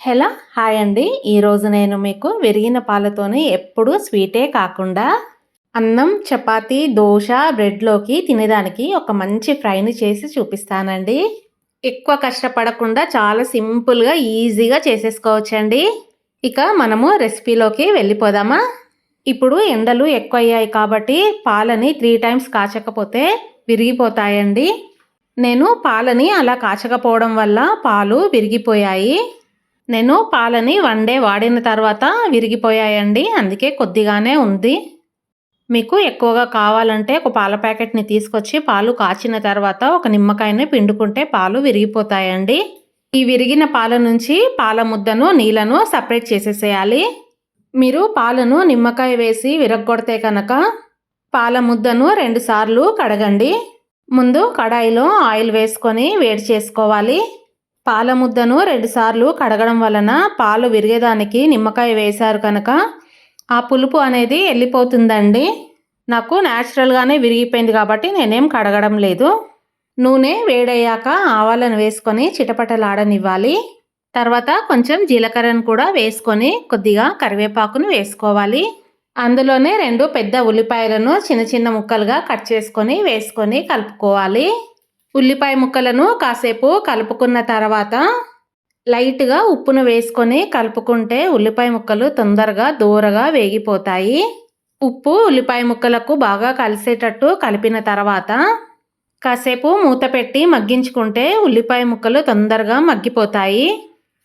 Hello hi అండి. ఈరోజు నేను మీకు విరిగిన పాలతోనే ఎప్పుడు స్వీటే కాకుండా అన్నం చపాతీ దోశ బ్రెడ్లోకి తినేదానికి ఒక మంచి ఫ్రైని చేసి చూపిస్తానండి. ఎక్కువ కష్టపడకుండా చాలా సింపుల్గా ఈజీగా చేసేసుకోవచ్చండి. ఇక మనము రెసిపీలోకి వెళ్ళిపోదామా? ఇప్పుడు ఎండలు ఎక్కువ అయ్యాయి కాబట్టి పాలని త్రీ టైమ్స్ కాచకపోతే విరిగిపోతాయండి. నేను పాలని అలా కాచకపోవడం వల్ల పాలు విరిగిపోయాయి. నేను పాలని వన్ డే వాడిన తర్వాత విరిగిపోయాయండి. అందుకే కొద్దిగానే ఉంది. మీకు ఎక్కువగా కావాలంటే ఒక పాల ప్యాకెట్ని తీసుకొచ్చి పాలు కాచిన తర్వాత ఒక నిమ్మకాయని పిండుకుంటే పాలు విరిగిపోతాయండి. ఈ విరిగిన పాల నుంచి పాల ముద్దను నీళ్ళను సపరేట్ చేసేసేయాలి. మీరు పాలను నిమ్మకాయ వేసి విరగొడితే కనుక పాల ముద్దను రెండుసార్లు కడగండి. ముందు కడాయిలో ఆయిల్ వేసుకొని వేడి చేసుకోవాలి. పాల ముద్దను రెండుసార్లు కడగడం వలన పాలు విరిగేదానికి నిమ్మకాయ వేశారు కనుక ఆ పులుపు అనేది వెళ్ళిపోతుందండి నాకు న్యాచురల్గానే విరిగిపోయింది కాబట్టి నేనేం కడగడం లేదు. నూనె వేడయ్యాక ఆవాలను వేసుకొని చిటపటలాడనివ్వాలి. తర్వాత కొంచెం జీలకర్రను కూడా వేసుకొని కొద్దిగా కరివేపాకును వేసుకోవాలి. అందులోనే రెండు పెద్ద ఉల్లిపాయలను చిన్న చిన్న ముక్కలుగా కట్ చేసుకొని వేసుకొని కలుపుకోవాలి. ఉల్లిపాయ ముక్కలను కాసేపు కలుపుకున్న తర్వాత లైట్గా ఉప్పును వేసుకొని కలుపుకుంటే ఉల్లిపాయ ముక్కలు తొందరగా దూరగా వేగిపోతాయి. ఉప్పు ఉల్లిపాయ ముక్కలకు బాగా కలిసేటట్టు కలిపిన తర్వాత కాసేపు మూత పెట్టి మగ్గించుకుంటే ఉల్లిపాయ ముక్కలు తొందరగా మగ్గిపోతాయి.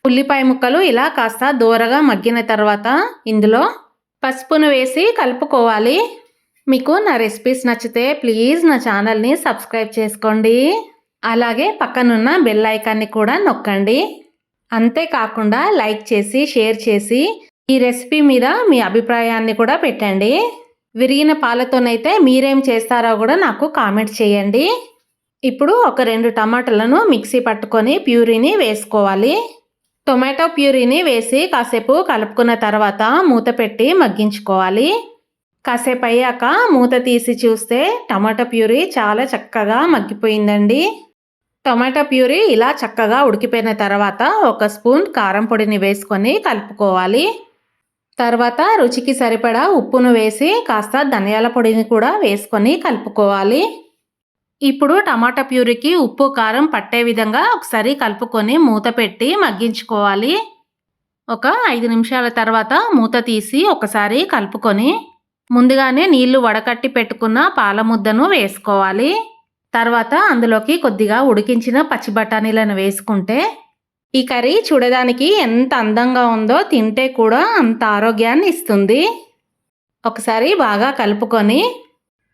ఉల్లిపాయ ముక్కలు ఇలా కాస్త దూరగా మగ్గిన తర్వాత ఇందులో పసుపును వేసి కలుపుకోవాలి. మీకు నా రెసిపీస్ నచ్చితే ప్లీజ్ నా ఛానల్ని సబ్స్క్రైబ్ చేసుకోండి. అలాగే పక్కనున్న బెల్ ఐకాన్ని కూడా నొక్కండి. అంతేకాకుండా లైక్ చేసి షేర్ చేసి ఈ రెసిపీ మీద మీ అభిప్రాయాన్ని కూడా పెట్టండి. విరిగిన పాలతోనైతే మీరేం చేస్తారో కూడా నాకు కామెంట్ చేయండి. ఇప్పుడు ఒక రెండు టమాటాలను మిక్సీ పట్టుకొని ప్యూరీని వేసుకోవాలి. టొమాటో ప్యూరీని వేసి కాసేపు కలుపుకున్న తర్వాత మూత పెట్టి మగ్గించుకోవాలి. కాసేపు అయ్యాక మూత తీసి చూస్తే టమాటా ప్యూరీ చాలా చక్కగా మగ్గిపోయిందండి. టమాటా ప్యూరీ ఇలా చక్కగా ఉడికిపోయిన తర్వాత ఒక స్పూన్ కారం పొడిని వేసుకొని కలుపుకోవాలి. తర్వాత రుచికి సరిపడా ఉప్పును వేసి కాస్త ధనియాల పొడిని కూడా వేసుకొని కలుపుకోవాలి. ఇప్పుడు టమాటా ప్యూరీకి ఉప్పు కారం పట్టే విధంగా ఒకసారి కలుపుకొని మూత పెట్టి మగ్గించుకోవాలి. ఒక ఐదు నిమిషాల తర్వాత మూత తీసి ఒకసారి కలుపుకొని ముందుగానే నీళ్ళు వడకట్టి పెట్టుకున్న పాల ముద్దను వేసుకోవాలి. తర్వాత అందులోకి కొద్దిగా ఉడికించిన పచ్చి బఠానీలను వేసుకుంటే ఈ కర్రీ చూడడానికి ఎంత అందంగా ఉందో తింటే కూడా అంత ఆరోగ్యాన్ని ఇస్తుంది. ఒకసారి బాగా కలుపుకొని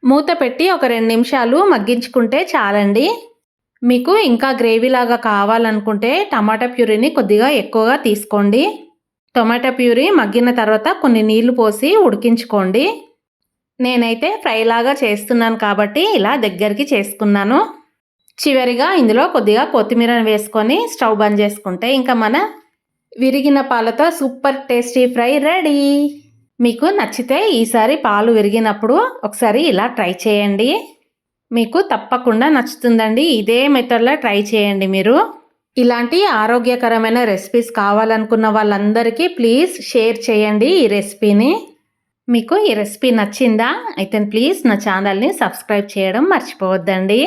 మూత పెట్టి ఒక రెండు నిమిషాలు మగ్గించుకుంటే చాలండి. మీకు ఇంకా గ్రేవీలాగా కావాలనుకుంటే టమాటా ప్యూరీని కొద్దిగా ఎక్కువగా తీసుకోండి. టొమాటో ప్యూరీ మగ్గిన తర్వాత కొన్ని నీళ్ళు పోసి ఉడికించుకోండి. నేనైతే ఫ్రైలాగా చేస్తున్నాను కాబట్టి ఇలా దగ్గరికి చేసుకున్నాను. చివరిగా ఇందులో కొద్దిగా కొత్తిమీరను వేసుకొని స్టవ్ బంద్ చేసుకుంటే ఇంకా మన విరిగిన పాలతో సూపర్ టేస్టీ ఫ్రై రెడీ. మీకు నచ్చితే ఈసారి పాలు విరిగినప్పుడు ఒకసారి ఇలా ట్రై చేయండి. మీకు తప్పకుండా నచ్చుతుందండి. ఇదే మెథడ్లో ట్రై చేయండి మీరు. ఇలాంటి ఆరోగ్యకరమైన రెసిపీస్ కావాలనుకున్న వాళ్ళందరికీ ప్లీజ్ షేర్ చేయండి ఈ రెసిపీని. మీకు ఈ రెసిపీ నచ్చిందా? అయితే ప్లీజ్ నా ఛానల్ని సబ్స్క్రైబ్ చేయడం మర్చిపోవద్దండి.